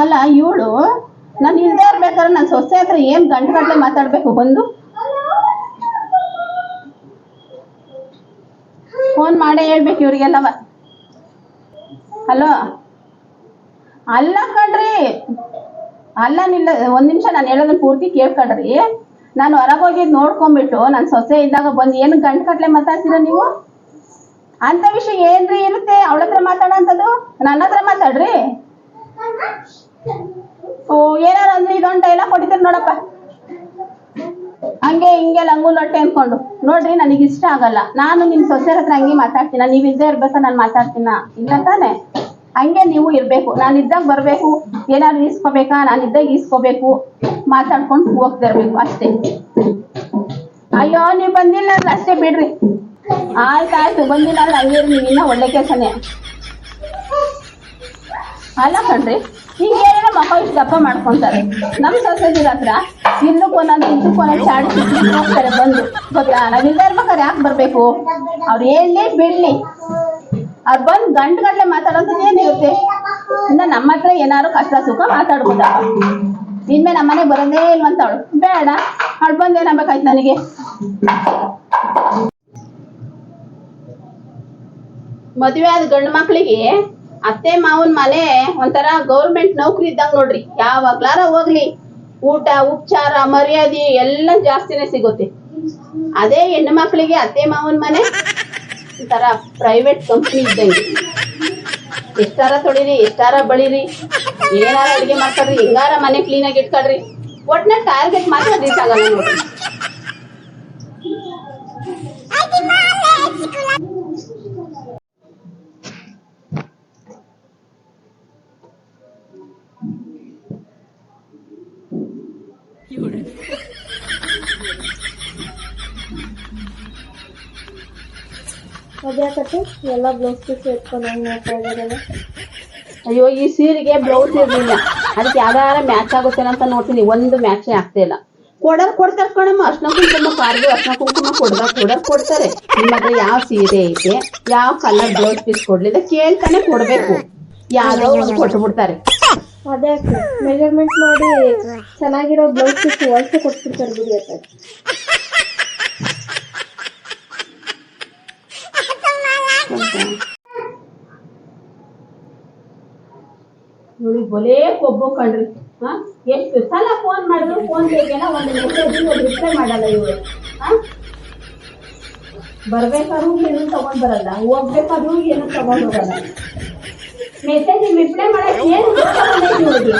ಅಲ್ಲ, ಇವಳು ನಾನು ಇಲ್ದೇ ಇರ್ಬೇಕಾದ್ರೆ ನನ್ನ ಸೊಸೆ ಹತ್ರ ಏನು ಗಂಟು ಮಾತಾಡ್ಬೇಕು ಬಂದು? ಫೋನ್ ಮಾಡೇ ಹೇಳ್ಬೇಕು ಇವ್ರಿಗೆಲ್ಲವ. ಹಲೋ? ಅಲ್ಲ ಕಣ್ರಿ. ಅಲ್ಲ, ನಿಲ್ಲ, ಒಂದ್ ನಿಮಿಷ ನಾನು ಹೇಳೋದನ್ನ ಪೂರ್ತಿ ಕೇಳ್ಕಡ್ರಿ ನಾನು ಹೊರಗೆ ನೋಡ್ಕೊಂಬಿಟ್ಟು ನನ್ನ ಸೊಸೆ ಇದ್ದಾಗ ಬಂದು ಏನು ಗಂಟು ಕಟ್ಲೆ ಮಾತಾಡ್ತೀರ ನೀವು? ಅಂತ ವಿಷಯ ಏನ್ರಿ ಇರುತ್ತೆ? ಅವಳ ಹತ್ರ ಮಾತಾಡೋಂಥದ್ದು? ನನ್ನ ಹತ್ರ ಮಾತಾಡ್ರಿ? ಹಂಗೆ ಹಿಂಗೆ ಲಂಗು ಲೊಟ್ಟೆ ಅನ್ಕೊಂಡು. ನೋಡ್ರಿ ನನಗೆ ಇಷ್ಟ ಆಗಲ್ಲ. ನಾನು ನಿಮ್ ಸೊಸೆ ಹತ್ರ ಹಂಗೆ ಮಾತಾಡ್ತೀನ? ನೀವ್ ಇಲ್ದೇ ಇರ್ಬೇಕ? ನಾನು ಮಾತಾಡ್ತೀನ? ಇಲ್ಲ ತಾನೆ. ಹಂಗೆ ನೀವು ಇರ್ಬೇಕು. ನಾನು ಇದ್ದಾಗ ಬರ್ಬೇಕು. ಏನಾದ್ರು ಈಸ್ಕೋಬೇಕಾ? ನಾನು ಇದ್ದಾಗ ಈಸ್ಕೋಬೇಕು. ಮಾತಾಡ್ಕೊಂಡು ಹೋಗ್ತಾ ಇರ್ಬೇಕು ಅಷ್ಟೇ. ಅಯ್ಯೋ, ನೀವ್ ಬಂದಿಲ್ಲ ಅಷ್ಟೇ ಬಿಡ್ರಿ. ಆಯ್ತಾಯ್ತು ಬಂದಿಲ್ಲ ಅಂದ್ರೆ ಅಯ್ಯೋ ನೀವಿನ್ನ ಒಳ್ಳೆ ಕೆಲಸನೇ. ಅಲ್ಲ ಕಣ್ರಿ, ಈಗ ಏನೇನೋ ಮಕ್ಕ ಇಷ್ಟು ದಪ್ಪ ಮಾಡ್ಕೊಂತಾರೆ. ನಮ್ಮ ಸೊಸೈಟಿ ಹತ್ರ ಒಂದೊಂದು ಒಂದೊಂದು ಚಾಡಿ ಹೋಗ್ತಾರೆ ಬಂದು. ಗೊತ್ತಾ? ನಾವಿಲ್ಲ ಇರ್ಬೇಕಾದ್ರೆ ಯಾಕೆ ಬರ್ಬೇಕು? ಅವ್ರು ಎಲ್ಲಿ ಬಿಡ್ಲಿ ಅವ್ರು ಬಂದು ಗಂಟು ಗಂಟೆ ಮಾತಾಡೋಂಥದ್ದು ಏನಿರುತ್ತೆ? ಇನ್ನ ನಮ್ಮ ಹತ್ರ ಏನಾದ್ರು ಕಷ್ಟ ಸುಖ ಮಾತಾಡ್ಬೋದಾ? ಇನ್ಮೇಲೆ ನಮ್ಮನೆ ಬರೋದೇ ಇಲ್ವಂತ ಅವಳು. ಬೇಡ, ಅವಳು ಬಂದು ಏನಾಗ್ಬೇಕಾಯ್ತು ನನಗೆ? ಮದುವೆ ಆದ ಗಂಡು ಮಕ್ಳಿಗೆ ಅತ್ತೆ ಮಾವನ್ ಮನೆ ಒಂಥರ ಗೌರ್ಮೆಂಟ್ ನೌಕರಿ ಇದ್ದಂಗ ನೋಡ್ರಿ. ಯಾವಾಗ್ಲಾರ ಹೋಗ್ಲಿ. ಊಟ, ಉಪಚಾರ, ಮರ್ಯಾದೆ ಎಲ್ಲ ಜಾಸ್ತಿನೇ ಸಿಗುತ್ತೆ. ಅದೇ ಹೆಣ್ಣು ಮಕ್ಕಳಿಗೆ ಅತ್ತೆ ಮಾವನ್ ಮನೆ ಒಂಥರ ಪ್ರೈವೇಟ್ ಕಂಪ್ನಿ ಇದ್ದಂಗೆ. ಎಷ್ಟಾರ ತೊಳಿರಿ, ಎಷ್ಟಾರ ಬಳಿರಿ. ಏನಾರ ಅಡಿಗೆ ಮಾಡ್ಕೊಡ್ರಿ, ಹೆಂಗಾರ ಮನೆ ಕ್ಲೀನಾಗಿ ಇಟ್ಕೊಳ್ರಿ ಒಟ್ನ ಟಾರ್ಗೆಟ್ ಮಾತ್ರ ರೀಚ್ ಆಗಲ್ಲ ನೋಡ್ರಿ. ಅದ್ಯಾಕತ್ತೆ ಎಲ್ಲ ಬ್ಲೌಸ್ ಪೀಸ್ ಎತ್ಕೊಂಡು ಹಂಗೆ ಮಾಡ್ತಾ ಅಯ್ಯೋ ಈ ಸೀರೆಗೆ ಬ್ಲೌಸ್ ಇರಲಿಲ್ಲ. ಅದಕ್ಕೆ ಯಾವ್ದಾರ ಮ್ಯಾಚ್ ಆಗುತ್ತೆ ಅಂತ ನೋಡ್ತೀನಿ. ಒಂದು ಮ್ಯಾಚೇ ಆಗ್ತಾ ಇಲ್ಲ. ಕೊಡೋರ್ ಕೊಡ್ತಾರೆ ಕಣಮ್ಮ. ಅರ್ಶನ ಕುಂಕುಮ ಕಾರ್ಗೆ. ಅರ್ಶನ ಕುಂಕುಮ ಕೊಡ್ದ ಕೊಡೋರ್ ಕೊಡ್ತಾರೆ. ನಿಮ್ಮ ಹತ್ರ ಯಾವ ಸೀರೆ ಐತೆ ಯಾವ ಕಲರ್ ಬ್ಲೌಸ್ ಪೀಸ್ ಕೊಡ್ಲಿಲ್ಲ ಕೇಳ್ತಾನೆ ಕೊಡ್ಬೇಕು. ಯಾವ್ದೋ ಒಂದು ಕೊಟ್ಟು ಅದ್ಯಾಕೆ ಮೆಜರ್ಮೆಂಟ್ ಮಾಡಿ ಚೆನ್ನಾಗಿರೋ ಬ್ಲೌಸ್ ಪೀಸ್ ಹೊಲ್ಸೆ ಕೊಟ್ಬಿಡ್ತಾರೆ ಬಿಡಿ ಅಂತ. ನೋಡಿ, ಬಲೇ ಕೊಬ್ಬು ಕಣ್ರಿ. ಹಾ? ಎಷ್ಟು ಸಲ ಫೋನ್ ಮಾಡಿದ್ರು? ಫೋನ್ ಬೇಕೇನ ಒಂದು ಮೆಸೇಜ್ ರಿಪ್ಲೈ ಮಾಡಲ್ಲ ಇವರು. ಹಾ? ಬರ್ಬೇಕಾದ್ರೂ ಏನು ತಗೊಂಡ್ ಬರಲ್ಲ. ಹೋಗ್ಬೇಕಾದ್ರೂ ಏನು ತಗೊಂಡ್ ಹೋಗಲ್ಲ ಮೆಸೇಜ್ ರಿಪ್ಲೈ ಮಾಡಕ್ ಏನು ಗೊತ್ತಾಗಲ್ಲ